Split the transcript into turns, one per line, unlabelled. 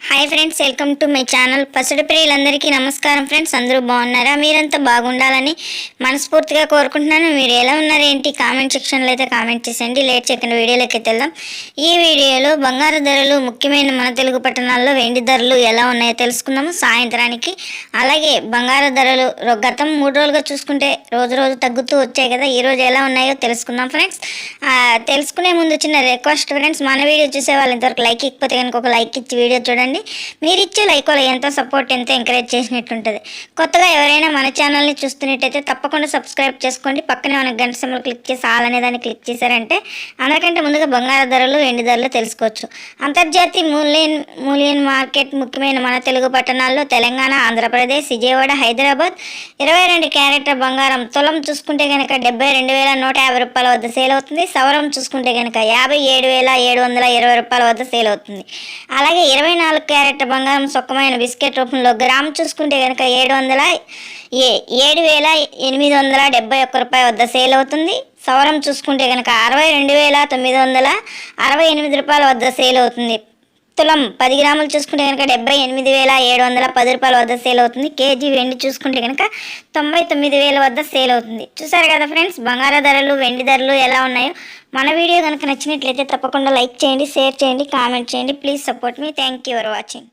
Hi friends welcome to my channel. పసుడు ప్రియులందరికీ నమస్కారం friends. అందరూ బాగున్నారా? మీరంతా బాగుండాలని మనస్ఫూర్తిగా కోరుకుంటున్నాను. మీరు ఎలా ఉన్నారు ఏంటి? కామెంట్ సెక్షన్లో అయితే కామెంట్ చేసేయండి. లేట్ చేయకుండా వీడియోలోకి వెళ్దాం. ఈ వీడియోలో బంగారు ధరలు ముఖ్యమైన మన తెలుగు పట్టణాల్లో వెండి ధరలు ఎలా ఉన్నాయో తెలుసుకుందాము. సాయంత్రానికి అలాగే బంగారు ధరలు గతం మూడు రోజులుగా చూసుకుంటే రోజు రోజు తగ్గుతూ వచ్చాయి కదా. ఈ రోజు ఎలా ఉన్నాయో తెలుసుకుందాం ఫ్రెండ్స్. తెలుసుకునే ముందు చిన్న రిక్వెస్ట్ ఫ్రెండ్స్. మన వీడియో చూసే వాళ్ళు ఇంతవరకు లైక్ ఇకపోతే కనుక ఒక లైక్ ఇచ్చి వీడియో చూడండి. మీరు ఇచ్చే లైక్ ఎంతో సపోర్ట్ ఎంతో ఎంకరేజ్ చేసినట్టుంటుంది. కొత్తగా ఎవరైనా మన ఛానల్ని చూస్తున్నట్టయితే తప్పకుండా సబ్స్క్రైబ్ చేసుకోండి. పక్కనే మన గంట సింబల్ క్లిక్ చేసి ఆల్ అనే దాన్ని క్లిక్ చేశారంటే అందరికంటే ముందుగా బంగారు ధరలు వెండి ధరలు తెలుసుకోవచ్చు. అంతర్జాతీయ మూల్యం మూలియన్ మార్కెట్ ముఖ్యమైన మన తెలుగు పట్టణాల్లో తెలంగాణ ఆంధ్రప్రదేశ్ విజయవాడ హైదరాబాద్ ఇరవై రెండు క్యారెట్ల బంగారం. తులం చూసుకుంటే కనుక డెబ్బై రెండు వేల నూట యాభై రూపాయల వద్ద సేల్ అవుతుంది. సవరం చూసుకుంటే కనుక యాభై ఏడు వేల ఏడు వందల ఇరవై రూపాయల వద్ద సేల్ అవుతుంది. అలాగే ఇరవై నాలుగు క్యారెట్ బంగారం సుఖమైన బిస్కెట్ రూపంలో గ్రామ్ చూసుకుంటే కనుక ఏడు వందల ఏ ఏడు వేల ఎనిమిది వందల డెబ్బై ఒక్క రూపాయ వద్ద సేల్ అవుతుంది. సవరం చూసుకుంటే కనుక అరవై రెండు వేల తొమ్మిది వందల అరవై ఎనిమిది రూపాయల వద్ద సేల్ అవుతుంది. తులం పది గ్రాములు చూసుకుంటే కనుక డెబ్బై ఎనిమిది వేల ఏడు వందల పది రూపాయల వద్ద సేల్ అవుతుంది. కేజీ వెండి చూసుకుంటే కనుక తొంభై తొమ్మిది వేల వద్ద సేల్ అవుతుంది. చూసారు కదా ఫ్రెండ్స్ బంగారు ధరలు వెండి ధరలు ఎలా ఉన్నాయో? మన వీడియో కనుక నచ్చినట్లయితే తప్పకుండా లైక్ చేయండి షేర్ చేయండి కామెంట్ చేయండి. Please support me. Thank you for watching.